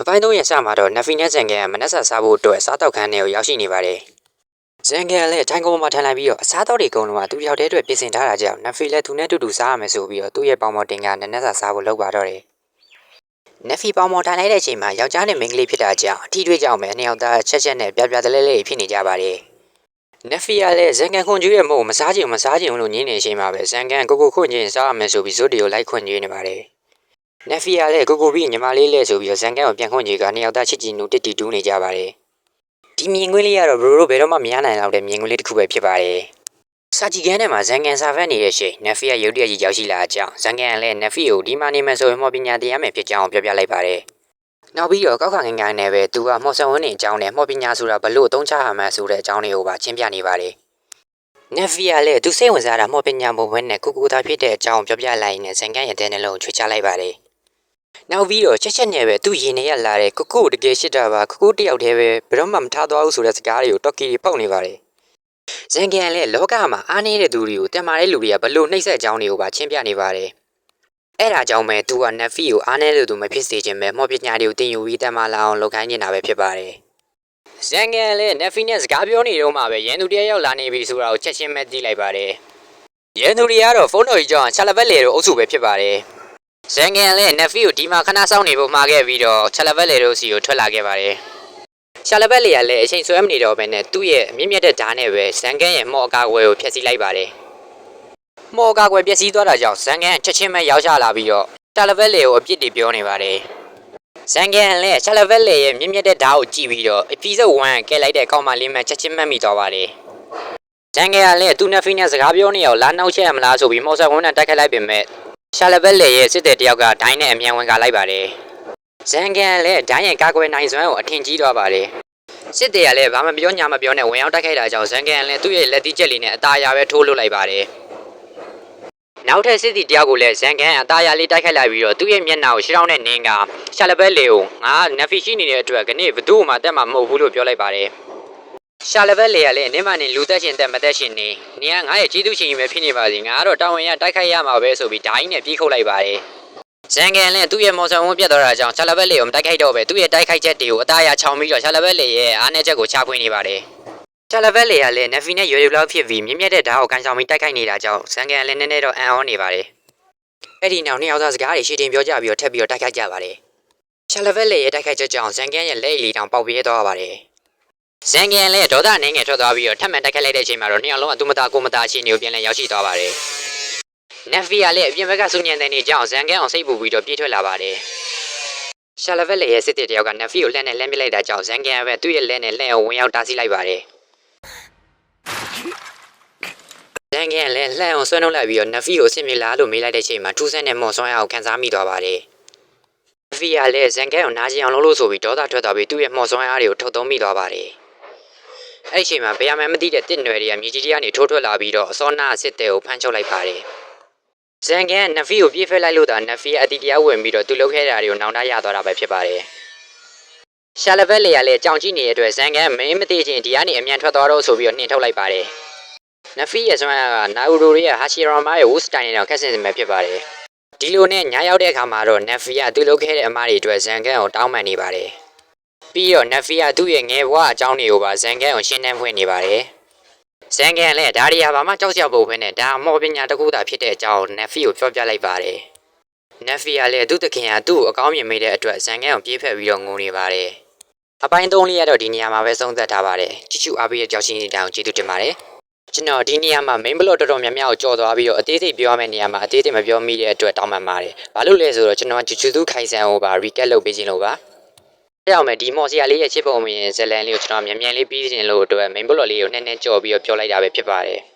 အပိုင်း3ရက်စမှာတော့နဖီနဲ့ဇန်ကန်ကမနက်စာစားဖို့အတွက်စားတောက်ခန်းထဲကိုရောက်ရှိနေပါတယ်ဇန်ကန်ကလည်းထိုင်ကုန်ပေါ်မှာထိုင်လိုက်ပြီးတော့အစားတောက်တွေအကုန်လုံးကသူ့ရောက်တဲ့အတွက်ပြင်ဆင်ထားတာကြောင့်နဖီလည်းသူနဲ့တူတူစားရမယ်ဆိုပြီးတော့သူ့ရဲ့ပေါင်မော်တင်ကနနက်စာစားဖို့လုပ်ပါတော့တယ်နဖီပေါင်မော်ထိုင်လိုက်တဲ့အချိန်မှာယောက်ျားနဲ့မိန်းကလေးဖြစ်တာကြောင့်အထီးတွေးကြောင့်ပဲနှစ်ယောက်သားချက်ချက်နဲ့ပြပြတလဲလဲဖြစ်နေကြပါတယ်နဖီကလည်းဇန်ကန်ခွန်ကျွေးရဲ့မို့မစားချင်မစားချင်ဘူးလို့ညင်းနေတဲ့အချိန်မှာပဲဇန်ကန်ကိုကိုခွန်ချင်းစားရမယ်ဆိုပြီးဇွတ်တွေကိုလိုက်ခွန်ကျွေးနေပါတယ် နက်ဖီယာလည်းကိုကိုပြီးညီမလေးလဲဆိုပြီးတော့ဇန်ကန်ကိုပြန်ခွင့်ကြီးကနှစ်ယောက်သားချစ်ကြည်နူတစ်တီတူးနေကြပါတယ်။ဒီမြင်ကွင်းလေးကတော့ဘရိုတို့ဘယ်တော့မှမရနိုင်တော့တဲ့မြင်ကွင်းလေးတစ်ခုပဲဖြစ်ပါတယ်။စာကြည့်ကန်းထဲမှာဇန်ကန်စာဖတ်နေတဲ့ချိန်နက်ဖီယာရုတ်တရက်ကြီးရောက်ရှိလာအကြောင်းဇန်ကန်ကလည်းနက်ဖီကိုဒီမှာနေမယ်ဆိုရင်မော်ပညာတရားမယ်ဖြစ်ကြောင်းပြောပြလိုက်ပါတယ်။နောက်ပြီးတော့ကောက်ခါငင်ငိုင်းနဲ့ပဲသူကမော်ဆန်ဝင်းနေအကြောင်းနဲ့မော်ပညာဆိုတာဘလို့အသုံးချရမှန်းဆိုတဲ့အကြောင်းတွေကိုပါရှင်းပြနေပါတယ်။နက်ဖီယာလည်းသူစိတ်ဝင်စားတာမော်ပညာဘုံဘဲနဲ့ကုကူသားဖြစ်တဲ့အကြောင်းပြောပြလိုက်ရင်ဇန်ကန်ရဲ့တဲ့နှလုံးကိုချွေချလိုက်ပါတယ်။ နောက်ပြီးတော့ချက်ချက်နဲ့ပဲသူ့ရင်ထဲရလာတဲ့ကုကူကိုတကယ်ရှိတာပါကုကူတယောက်တည်းပဲဘယ်တော့မှမထားသွားဘူးဆိုတဲ့စကားတွေကိုတော်ကီတွေပေါက်နေပါတယ်။ဇန်ကန်လည်းလောကမှာအားနေတဲ့သူတွေကိုတန်မာတဲ့လူတွေကဘလို့နှိမ့်ဆက်ကြောင်းတွေကိုပါချင်းပြနေပါတယ်။အဲ့ဒါကြောင့်ပဲသူကနက်ဖီကိုအားနေတဲ့သူမဖြစ်စေချင်ပဲမော်ပညာတွေကိုတင်ယူပြီးတန်မာလာအောင်လုပ်ခိုင်းနေတာပဲဖြစ်ပါတယ်။ဇန်ကန်လည်းနက်ဖီနဲ့စကားပြောနေတော့မှပဲရန်သူတယောက်ရောက်လာနေပြီဆိုတာကိုချက်ချင်းပဲသိလိုက်ပါတယ်။ရန်သူတွေကတော့ဖုန်းတော်ကြီးကြောင့်ချလဘက်လေတို့အုပ်စုပဲဖြစ်ပါတယ်။ ဇန်ကန်လည်းနက်ဖီကိုဒီမှာခဏစောင့်နေဖို့မှာခဲ့ပြီးတော့ချလဘက်လေတို့စီကိုထွက်လာခဲ့ပါတယ်။ချလဘက်လေကလည်းအချိန်ဆွဲမနေတော့ဘဲနဲ့သူ့ရဲ့မြင့်မြတ်တဲ့ဓာတ်နဲ့ပဲဇန်ကန်ရဲ့မော်အကာကွယ်ကိုဖျက်ဆီးလိုက်ပါတယ်။မော်အကာကွယ်ပျက်စီးသွားတာကြောင့်ဇန်ကန်ချက်ချင်းပဲရောက်ချလာပြီးတော့ချလဘက်လေကိုအပြစ်တွေပြောနေပါတယ်။ဇန်ကန်လည်းချလဘက်လေရဲ့မြင့်မြတ်တဲ့ဓာတ်ကိုကြည့်ပြီးတော့ episode 1ကဲလိုက်တဲ့ကောင်းမလေးမှချက်ချင်းမှတ်မိသွားပါတယ်။ဇန်ကန်ကလည်းသူနဲ့ဖီနဲ့စကားပြောနေအောင်လာနှောက်ချက်ရမလားဆိုပြီးမော်ဆာဝန်နဲ့တိုက်ခိုက်လိုက်ပေမဲ့ ရှာလဘက်လေရဲ့စစ်တဲ့တယောက်ကဒိုင်းနဲ့အမြန်ဝင်ကာလိုက်ပါတယ်။ဇန်ကန်လည်းဒိုင်းရဲ့ကာကွယ်နိုင်စွမ်းကိုအထင်ကြီးသွားပါတယ်။စစ်တဲ့ကလည်းဘာမှပြောညာမပြောနဲ့ဝင်ရောက်တိုက်ခိုက်တာကြောင့်ဇန်ကန်လည်းသူ့ရဲ့လက်သီးချက်လေးနဲ့အသားအရာပဲထိုးလွတ်လိုက်ပါတယ်။နောက်ထပ်စစ်တီတယောက်ကိုလည်းဇန်ကန်အသားအရာလေးတိုက်ခိုက်လိုက်ပြီးတော့သူ့ရဲ့မျက်နှာကိုရှင်းအောင်နဲ့နင်းကရှာလဘက်လေကိုငါနက်ဖီရှိနေတဲ့အတွက်ခဏဘသူ့မှတက်မှာမဟုတ်ဘူးလို့ပြောလိုက်ပါတယ်။ ရှာလဘက်လေကလည်းနင်းမနေလူသက်ရှင်တက်မသက်ရှင်နေနေကငါရဲ့ကျေးဇူးရှင်ကြီးပဲဖြစ်နေပါစေငါကတော့တာဝန်ရတိုက်ခိုက်ရမှာပဲဆိုပြီးဒိုင်းနဲ့ပြေးခုတ်လိုက်ပါတယ်ဇန်ကန်လည်းသူ့ရဲ့မော်ဆန်ဝန်းပြတ်သွားတာကြောင့်ရှာလဘက်လေကိုမတိုက်ခိုက်တော့ပဲသူ့ရဲ့တိုက်ခိုက်ချက်တွေကိုအသားရချောင်ပြီးတော့ရှာလဘက်လေရဲ့အားနည်းချက်ကိုချဖွင့်နေပါတယ်ရှာလဘက်လေကလည်းနက်ဖီနဲ့ရွယ်ရွယ်လောက်ဖြစ်ပြီးမြင့်မြတ်တဲ့ဓာတ်ကိုကန်ဆောင်ပြီးတိုက်ခိုက်နေတာကြောင့်ဇန်ကန်လည်းနည်းနည်းတော့အံ့ဩနေပါတယ်အဲ့ဒီနောက်နှစ်ယောက်သားစကားတွေရှင်းတင်ပြောကြပြီးတော့ထပ်ပြီးတော့တိုက်ခိုက်ကြပါတယ်ရှာလဘက်လေရဲ့တိုက်ခိုက်ချက်ကြောင့်ဇန်ကန်ရဲ့လက်အီတောင်ပေါက်ပြေးသွားပါတယ် ဇန်ကန်လည်းဒေါသအနေငယ်ထွက်သွားပြီးတော့ထပ်မံတိုက်ခိုက်လိုက်တဲ့အချိန်မှာတော့နှစ်ယောက်လုံးအတူမတာကိုမတာအခြေအနေကိုပြန်လည်ရောက်ရှိသွားပါတယ်။နက်ဖီကလည်းအပြင်ဘက်ကစုညံတဲ့နေကြောင်းဇန်ကန်အောင်စိတ်ပူပြီးတော့ပြေးထွက်လာပါတယ်။ရှာလဗက်လေရဲ့စစ်တဲ့တယောက်ကနက်ဖီကိုလက်နဲ့လှမ်းပစ်လိုက်တာကြောင့်ဇန်ကန်ကပဲသူ့ရဲ့လက်နဲ့လက်အောင်ဝင်ရောက်တားဆီးလိုက်ပါတယ်။ဇန်ကန်လည်းလှမ်းအောင်ဆွဲနှုတ်လိုက်ပြီးတော့နက်ဖီကိုဆင်မြေလားလို့မေးလိုက်တဲ့အချိန်မှာထူးဆန်းတဲ့မော်ဆွမ်းအောင်ခံစားမိသွားပါတယ်။နက်ဖီကလည်းဇန်ကန်ကိုနားကျင်အောင်လုပ်လို့ဆိုပြီးဒေါသထွက်သွားပြီးသူ့ရဲ့မော်ဆွမ်းအားတွေကိုထုတ်သုံးမိသွားပါတယ်။ အဲ့ဒီအချိန်မှာဘယ်ရမှန်းမသိတဲ့တစ်နွယ်တွေကမြေကြီးတွေကနေထိုးထွက်လာပြီးတော့အစောနာစစ်တဲ့ကိုဖမ်းချုပ်လိုက်ပါတယ်။ဇန်ကန်ကနဖီကိုပြေးဖက်လိုက်လို့သာနဖီကအတီတရားဝင်ပြီးတော့သူလုပ်ခဲ့တာတွေကိုနောင်တရသွားတာပဲဖြစ်ပါတယ်။ရှာလဘက်လေကလည်းကြောင်ကြည့်နေတဲ့အတွက်ဇန်ကန်မင်းမသိချင်းဒီကနေအမြန်ထွက်သွားတော့ဆိုပြီးတော့နှင်ထုတ်လိုက်ပါတယ်။နဖီရဲ့စွမ်းအားကနာအူရိုရဲ့ဟာရှီရာမာရဲ့ဝူစတိုင်နဲ့တော့ခက်ဆင်စင်ပဲဖြစ်ပါတယ်။ဒီလိုနဲ့ညာရောက်တဲ့အခါမှာတော့နဖီကသူလုပ်ခဲ့တဲ့အမားတွေအတွက်ဇန်ကန်ကိုတောင်းပန်နေပါတယ်။ ပြီးတော့နက်ဖီကသူ့ရဲ့ငယ်ဘဝအကြောင်းတွေကိုပါဇန်ကန်ကိုရှင်းနှင်းဖွင့်နေပါတယ်။ဇန်ကန်လည်းဒါရီယာဘာမှကြောက်ကြောက်ဖို့ပဲနဲ့ဒါမော်ပညာတစ်ခုသာဖြစ်တဲ့အကြောင်းနက်ဖီကိုပြောပြလိုက်ပါတယ်။နက်ဖီကလည်းသူ့တခင်ကသူ့ကိုအကောင်းမြင်မိတဲ့အတွက်ဇန်ကန်ကိုပြေးဖက်ပြီးတော့ငိုနေပါတယ်။အပိုင်းသုံးလေးကတော့ဒီနေရာမှာပဲဆုံးသက်ထားပါတယ်။ချစ်ချူအားပေးတဲ့ကြောက်ရှင်နေတောင်ကျေးဇူးတင်ပါတယ်။ကျွန်တော်ဒီနေရာမှာ main block တော်တော်များများကိုကြော်သွားပြီးတော့အသေးစိတ်ပြောရမယ့်နေရာမှာအသေးစိတ်မပြောမိတဲ့အတွက်တောင်းပန်ပါတယ်။ဘာလို့လဲဆိုတော့ကျွန်တော်ဂျူဂျူသူခိုင်ဆန်ကိုပါ recap လုပ်ပေးခြင်းလို့ပါ။ အဲ့ကြောင့်မဲ့ဒီမော်စီယာလေးရဲ့ချစ်ပုံမရင်ဇလန်လေးကိုကျွန်တော်မြန်မြန်လေးပြီးတင်လို့အတွက် main block လေးကိုနည်းနည်းကြော်ပြီးတော့ပြောလိုက်တာပဲဖြစ်ပါတယ်။